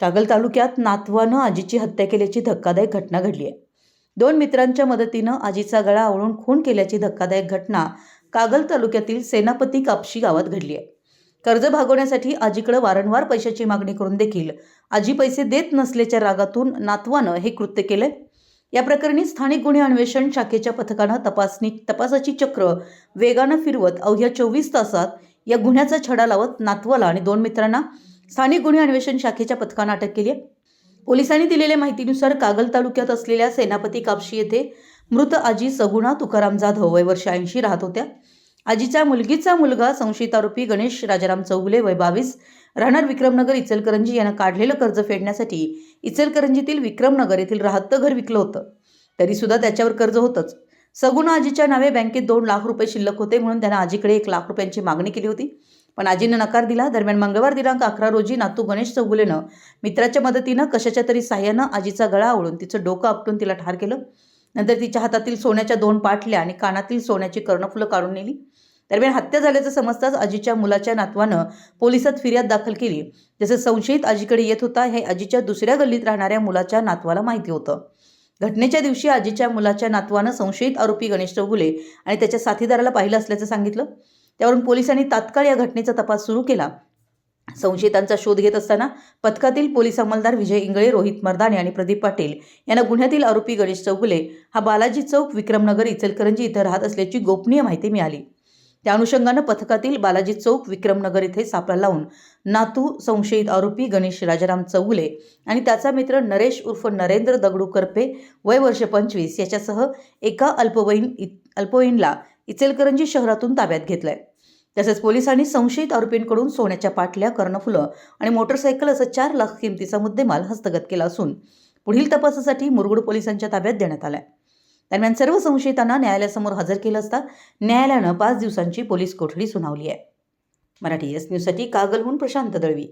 कागल तालुक्यात नातवानं आजीची हत्या केल्याची धक्कादायक घटना घडली आहे. दोन मित्रांच्या मदतीनं आजीचा गळा आवळून खून केल्याची धक्कादायक घटना कागल तालुक्यातील सेनापती कापशी गावात घडली आहे. कर्ज भागवण्यासाठी आजीकडे वारंवार पैशाची मागणी करून देखील आजी पैसे देत नसल्याच्या रागातून नातवानं हे कृत्य केलंय. या प्रकरणी स्थानिक गुन्हे अन्वेषण शाखेच्या पथकानं तपासणी तपासाची चक्र वेगानं फिरवत अवघ्या चोवीस तासात या गुन्ह्याचा छडा लावत नातवाला आणि दोन मित्रांना स्थानिक गुन्हे अन्वेषण शाखेच्या पथकानं अटक केली आहे. पोलिसांनी दिलेल्या माहितीनुसार कागल तालुक्यात असलेल्या सेनापती कापशी येथे मृत आजी सगुणा तुकाराम जाधव वय वर्ष ऐंशी राहत होत्या. आजीच्या मुलगीचा मुलगा संशयित आरोपी गणेश राजाराम चौगुले वय बावीस राहणार विक्रमनगर इचलकरंजी यानं काढलेलं कर्ज फेडण्यासाठी इचलकरंजीतील विक्रमनगर येथील राहतं घर विकलं होतं. तरी सुद्धा त्याच्यावर कर्ज होतंच. सगुणा आजीच्या नावे बँकेत दोन लाख रुपये शिल्लक होते म्हणून त्यानं आजीकडे एक लाख रुपयांची मागणी केली होती. पण आजीनं नकार दिला. दरम्यान मंगळवार दिनांक अकरा रोजी नातू गणेश चौगुलेनं मित्राच्या मदतीनं कशाच्या तरी साह्यानं आजीचा गळा आवळून तिचं डोकं आपटून तिला ठार केलं. नंतर तिच्या हातातील सोन्याच्या दोन पाटल्या आणि कानातील सोन्याची कर्णफुलं काढून नेली. दरम्यान हत्या झाल्याचं समजताच आजीच्या मुलाच्या नातवानं पोलिसात फिर्याद दाखल केली. जसं संशयित आजीकडे येत होता हे आजीच्या दुसऱ्या गल्लीत राहणाऱ्या मुलाच्या नातवाला माहिती होतं. घटनेच्या दिवशी आजीच्या मुलाच्या नातवानं संशयित आरोपी गणेश चौगुले आणि त्याच्या साथीदाराला पाहिलं असल्याचं सांगितलं. त्यावरून पोलिसांनी तात्काळ या घटनेचा तपास सुरू केला. संशयितांचा शोध घेत असताना पथकातील पोलीस अंमलदार विजय इंगळे रोहित मर्दाने आणि प्रदीप पाटील यांना गुन्ह्यातील आरोपी गणेश चौगुले हा बालाजी चौक विक्रमनगर इचलकरंजी इथं राहत असल्याची गोपनीय माहिती मिळाली. त्या अनुषंगानं पथकातील बालाजी चौक विक्रमनगर इथे सापळा लावून नातू संशयित आरोपी गणेश राजाराम चौगुले आणि त्याचा मित्र नरेश उर्फ नरेंद्र दगडू करपे वय वर्ष पंचवीस याच्यासह एका अल्पवयीन अल्पवयीनला इचलकरंजी शहरातून ताब्यात घेतलंय. तसेच पोलिसांनी संशयित आरोपींकडून सोन्याच्या पाटल्या कर्णफुलं आणि मोटरसायकल असं चार लाख किमतीचा मुद्देमाल हस्तगत केला असून पुढील तपासासाठी मुरगुड पोलिसांच्या ताब्यात देण्यात आलाय. दरम्यान सर्व संशयितांना न्यायालयासमोर हजर केलं असता न्यायालयानं पाच दिवसांची पोलीस कोठडी सुनावली आहे. मराठी एस न्यूजसाठी कागलहून प्रशांत दळवी.